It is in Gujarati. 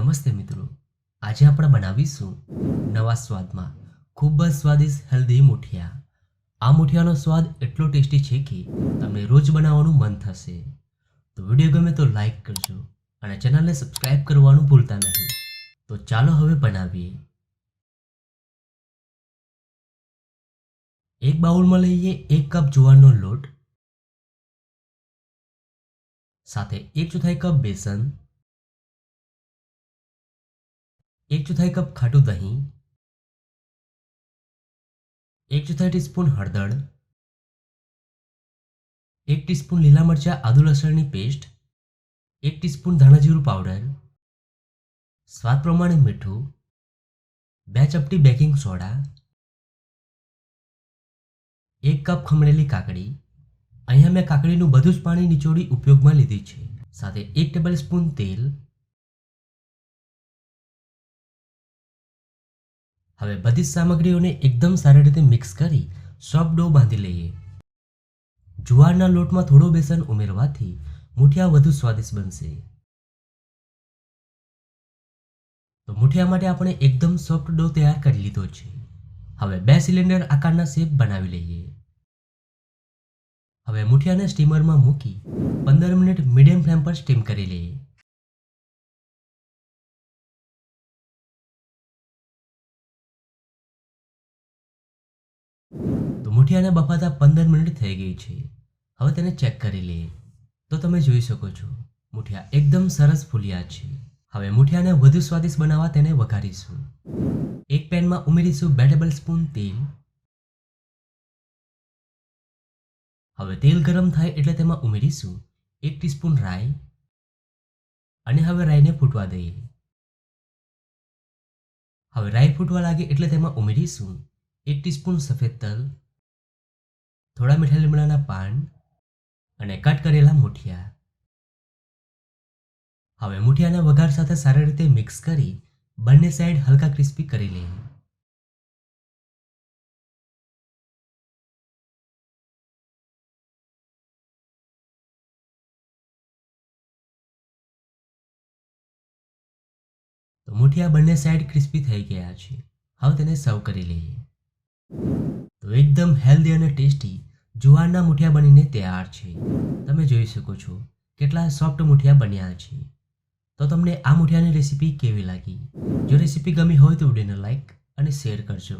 આજે આપણે બનાવીશું નવા સ્વાદમાં ખૂબ જ સ્વાદિષ્ટ હેલ્ધી મુઠિયા. આ મુઠિયાનો સ્વાદ એટલો ટેસ્ટી છે કે તમને રોજ બનાવવાનું મન થશે. તો વીડિયો ગમે તો લાઈક કરજો અને ચેનલને સબસ્ક્રાઇબ કરવાનું ભૂલતા નહીં. તો ચાલો હવે બનાવીએ. એક બાઉલમાં લઈએ એક કપ જુવારનો લોટ, સાથે એક ચોથાઈ કપ બેસન એક ચોથાઈ કપ ખાટું દહીં એક ચોથાઈ ટીસ્પૂન હળદર એક ટીસ્પૂન લીલા મરચાં આદુ લસણની પેસ્ટ એક ટીસ્પૂન ધાણા જીરું પાવડર સ્વાદ પ્રમાણે મીઠું બે ચપટી બેકિંગ સોડા એક કપ ખમણેલી કાકડી અહીંયા મેં કાકડીનું બધું જ પાણી નીચોડી ઉપયોગમાં લીધી છે. સાથે એક ટેબલ સ્પૂન તેલ હવે બધી સામગ્રીઓને એકદમ સારી રીતે મિક્સ કરી સોફ્ટ ડો બાંધી લઈએ. જુવારના લોટમાં થોડો બેસન ઉમેરવાથી મુઠિયા વધુ સ્વાદિષ્ટ બનશે. તો મુઠિયા માટે આપણે એકદમ સોફ્ટ ડો તૈયાર કરી લીધો છે. હવે બે સિલિન્ડર આકારના શેપ બનાવી લઈએ. હવે મુઠિયાને સ્ટીમરમાં મૂકી પંદર મિનિટ મીડિયમ ફ્લેમ પર સ્ટીમ કરી લઈએ. મુઠિયાને બફાતા પંદર મિનિટ થઈ ગઈ છે. હવે તેને ચેક કરી લઈએ. તો તમે જોઈ શકો છો, મુઠિયા એકદમ સરસ ફૂલ્યા છે. હવે મુઠિયાને વધુ સ્વાદિષ્ટ બનાવવા તેને વઘારીશું. એક પેનમાં ઉમેરીશું બે ટેબલ સ્પૂન તેલ. હવે તેલ ગરમ થાય એટલે તેમાં ઉમેરીશું એક ટીસ્પૂન રાઈ. અને હવે રાઈને ફૂટવા દઈએ. હવે રાઈ ફૂટવા લાગે એટલે તેમાં ઉમેરીશું એક ટીસ્પૂન સફેદ તલ. થોડા મીઠા લીમડાના પાન અને કટ કરેલા મુઠિયા. હવે મુઠિયાના વઘાર સાથે સારી રીતે મિક્સ કરી બંને સાઈડ હલકા ક્રિસ્પી કરી લઈએ. તો મુઠિયા બંને સાઈડ ક્રિસ્પી થઈ ગયા છે. હવે તેને સર્વ કરી લઈએ. તો એકદમ હેલ્ધી અને ટેસ્ટી જુવારના મુઠિયા બનીને તૈયાર છે. તમે જોઈ શકો છો કેટલા સોફ્ટ મુઠિયા બન્યા છે. તો તમને આ મુઠિયાની રેસીપી કેવી લાગી? જો રેસીપી ગમી હોય તો વિડીયોને લાઈક અને શેર કરજો.